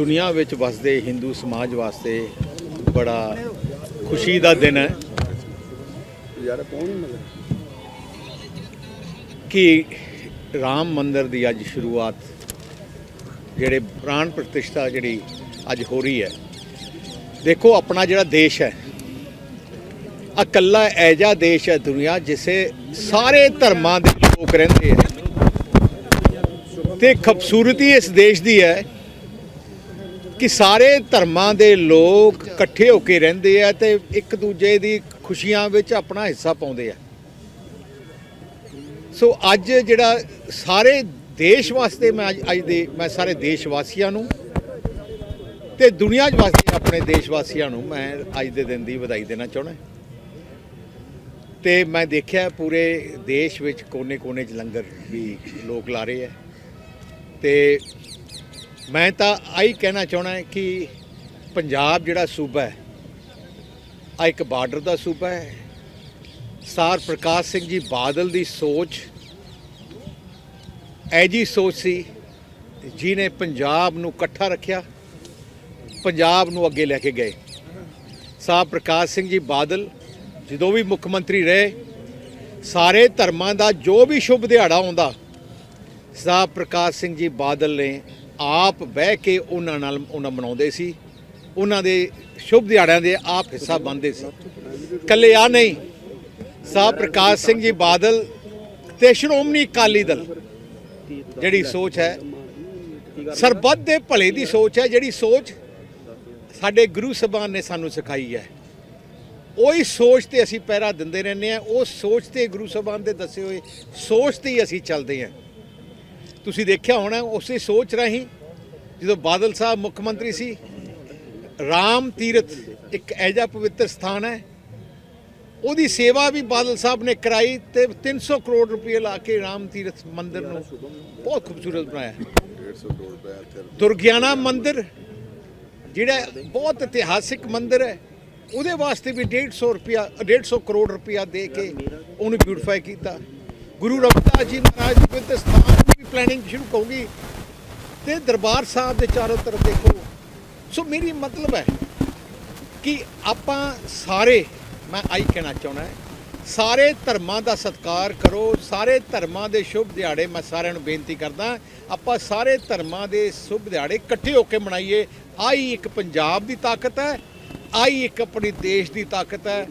ਦੁਨੀਆ ਵਿੱਚ ਵਸਦੇ ਹਿੰਦੂ ਸਮਾਜ ਵਾਸਤੇ ਬੜਾ ਖੁਸ਼ੀ ਦਾ ਦਿਨ ਹੈ। ਯਾਰ ਕੌਣ ਮਤਲਬ ਕਿ ਰਾਮ ਮੰਦਿਰ ਦੀ ਅੱਜ ਸ਼ੁਰੂਆਤ ਜਿਹੜੇ ਪ੍ਰਾਣ ਪ੍ਰਤਿਸ਼ਠਾ ਜਿਹੜੀ ਅੱਜ ਹੋ ਰਹੀ ਹੈ। ਦੇਖੋ ਆਪਣਾ ਜਿਹੜਾ ਦੇਸ਼ ਹੈ ਇਕੱਲਾ ਐਜਾ ਦੇਸ਼ ਹੈ ਦੁਨੀਆ ਜਿਸੇ ਸਾਰੇ ਧਰਮਾਂ ਦੇ ਲੋਕ ਰਹਿੰਦੇ ਹੈ ਤੇ ਖੂਬਸੂਰਤੀ ਇਸ ਦੇਸ਼ ਦੀ ਹੈ ਕਿ ਸਾਰੇ ਧਰਮਾਂ ਦੇ ਲੋਕ ਇਕੱਠੇ ਹੋ ਕੇ ਰਹਿੰਦੇ ਆ ਤੇ ਇੱਕ ਦੂਜੇ ਦੀ ਖੁਸ਼ੀਆਂ ਵਿੱਚ ਆਪਣਾ ਹਿੱਸਾ ਪਾਉਂਦੇ ਆ। ਸੋ ਅੱਜ ਜਿਹੜਾ ਸਾਰੇ ਦੇਸ਼ ਵਾਸਤੇ ਮੈਂ ਅੱਜ ਅੱਜ ਦੇ ਮੈਂ ਸਾਰੇ ਦੇਸ਼ ਵਾਸੀਆਂ ਨੂੰ ਤੇ ਦੁਨੀਆ 'ਚ ਆਪਣੇ ਦੇਸ਼ ਵਾਸੀਆਂ ਨੂੰ ਮੈਂ ਅੱਜ ਦੇ ਦਿਨ ਦੀ ਵਧਾਈ ਦੇਣਾ ਚਾਹੁੰਦਾ ਤੇ ਮੈਂ ਦੇਖਿਆ ਪੂਰੇ ਦੇਸ਼ ਵਿੱਚ ਕੋਨੇ-ਕੋਨੇ 'ਚ ਲੰਗਰ ਵੀ ਲੋਕ ਲਾ ਰਹੇ ਆ। ਤੇ ਮੈਂ ਤਾਂ ਆਈ ਕਹਿਣਾ ਚਾਹਣਾ ਕਿ ਪੰਜਾਬ ਜਿਹੜਾ ਸੂਬਾ ਹੈ ਆ ਇੱਕ ਬਾਰਡਰ ਦਾ ਸੂਬਾ ਹੈ। ਸਾਰ ਪ੍ਰਕਾਸ਼ ਸਿੰਘ ਜੀ ਬਾਦਲ ਦੀ ਸੋਚ ਐਜੀ ਸੋਚ ਸੀ, ਜਿਹਨੇ ਪੰਜਾਬ ਨੂੰ ਇਕੱਠਾ ਰੱਖਿਆ, ਪੰਜਾਬ ਨੂੰ ਅੱਗੇ ਲੈ ਕੇ ਗਏ। ਸਾਰ ਪ੍ਰਕਾਸ਼ ਸਿੰਘ ਜੀ ਬਾਦਲ ਜਦੋਂ ਵੀ ਮੁੱਖ ਮੰਤਰੀ ਰਹੇ, ਸਾਰੇ ਧਰਮਾਂ ਦਾ ਜੋ ਵੀ ਸ਼ੁਭ ਦਿਹਾੜਾ ਆਉਂਦਾ ਸਾਹ ਪ੍ਰਕਾਸ਼ ਸਿੰਘ ਜੀ ਬਾਦਲ ਨੇ ਆਪ ਬਹਿ ਕੇ ਉਹਨਾਂ ਨਾਲ ਉਹਨਾਂ ਮਨਾਉਂਦੇ ਸੀ। ਉਹਨਾਂ ਦੇ ਸ਼ੁਭ ਦਿਹਾੜਿਆਂ ਦੇ ਆਪ ਹਿੱਸਾ ਬੰਦੇ ਸੀ। ਕੱਲੇ ਆ ਨਹੀਂ ਸਾਹ ਪ੍ਰਕਾਸ਼ ਸਿੰਘ ਜੀ ਬਾਦਲ ਤੇ ਸ਼੍ਰੋਮਣੀ ਅਕਾਲੀ ਦਲ। ਜਿਹੜੀ ਸੋਚ ਹੈ, ਸਰਬੱਤ ਦੇ ਭਲੇ ਦੀ ਸੋਚ ਹੈ, ਜਿਹੜੀ ਸੋਚ ਸਾਡੇ ਗੁਰੂ ਸਾਹਿਬਾਨ ਨੇ ਸਾਨੂੰ ਸਿਖਾਈ ਹੈ। ਉਹੀ ਸੋਚ ਤੇ ਅਸੀਂ ਪਹਿਰਾ ਦਿੰਦੇ ਰਹਿੰਦੇ ਆ ਉਹ ਸੋਚ ਤੇ ਗੁਰੂ ਸਾਹਿਬਾਨ ਦੇ ਦੱਸੇ ਹੋਏ ਸੋਚ ਤੇ ਹੀ ਅਸੀਂ ਚੱਲਦੇ ਹਾਂ। ਤੁਸੀਂ ਦੇਖਿਆ ਹੋਣਾ ਉਸੇ ਸੋਚ ਰਾਹੀਂ ਜਦੋਂ ਬਾਦਲ ਸਾਹਿਬ ਮੁੱਖ ਮੰਤਰੀ ਸੀ, ਰਾਮ ਤੀਰਥ ਇੱਕ ਐਜਾ ਪਵਿੱਤਰ ਸਥਾਨ ਹੈ। ਉਹਦੀ ਸੇਵਾ ਵੀ ਬਾਦਲ ਸਾਹਿਬ ਨੇ ਕਰਾਈ ਤੇ 300 ਕਰੋੜ ਰੁਪਏ ਲਾ ਕੇ ਰਾਮ ਤੀਰਥ ਮੰਦਿਰ ਨੂੰ ਬਹੁਤ ਖੂਬਸੂਰਤ ਬਣਾਇਆ। 150 ਕਰੋੜ ਰੁਪਏ ਦੁਰਗਿਆਨਾ ਮੰਦਿਰ, ਜਿਹੜਾ ਬਹੁਤ ਇਤਿਹਾਸਿਕ ਮੰਦਿਰ ਹੈ, ਉਹਦੇ ਵਾਸਤੇ ਵੀ 150 ਰੁਪਿਆ 150 ਕਰੋੜ ਰੁਪਿਆ ਦੇ ਕੇ ਉਹਨੂੰ ਬਿਊਟੀਫਾਈ ਕੀਤਾ। ਗੁਰੂ ਰਵਿਦਾਸ ਜੀ ਮਹਾਰਾਜ ਦੀ ਪਵਿੱਤਰ ਸਥਾਨ ਪਲੈਨਿੰਗ ਸ਼ੁਰੂ ਹੋਊਗੀ ਤੇ ਦਰਬਾਰ ਸਾਹਿਬ ਦੇ ਚਾਰੋਂ ਤਰਫ ਦੇਖੋ। ਸੋ ਮੇਰੀ ਮਤਲਬ ਹੈ ਕਿ ਆਪਾਂ ਸਾਰੇ, ਮੈਂ ਆਈ ਕਹਿਣਾ ਚਾਹੁੰਦਾ ਸਾਰੇ ਧਰਮਾਂ ਦਾ ਸਤਿਕਾਰ ਕਰੋ, ਸਾਰੇ ਧਰਮਾਂ ਦੇ ਸ਼ੁਭ ਦਿਹਾੜੇ ਮੈਂ ਸਾਰਿਆਂ ਨੂੰ ਬੇਨਤੀ ਕਰਦਾ ਆਪਾਂ ਸਾਰੇ ਧਰਮਾਂ ਦੇ ਸ਼ੁਭ ਦਿਹਾੜੇ ਇਕੱਠੇ ਹੋ ਕੇ ਮਨਾਈਏ। ਆਈ ਇੱਕ ਪੰਜਾਬ ਦੀ ਤਾਕਤ ਹੈ ਆਈ ਇੱਕ ਆਪਣੀ ਦੇਸ਼ ਦੀ ਤਾਕਤ ਹੈ।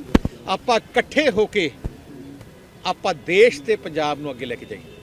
ਆਪਾਂ ਇਕੱਠੇ ਹੋ ਕੇ ਆਪਾਂ ਦੇਸ਼ ਤੇ ਪੰਜਾਬ ਨੂੰ ਅੱਗੇ ਲੈ ਕੇ ਜਾਈਏ।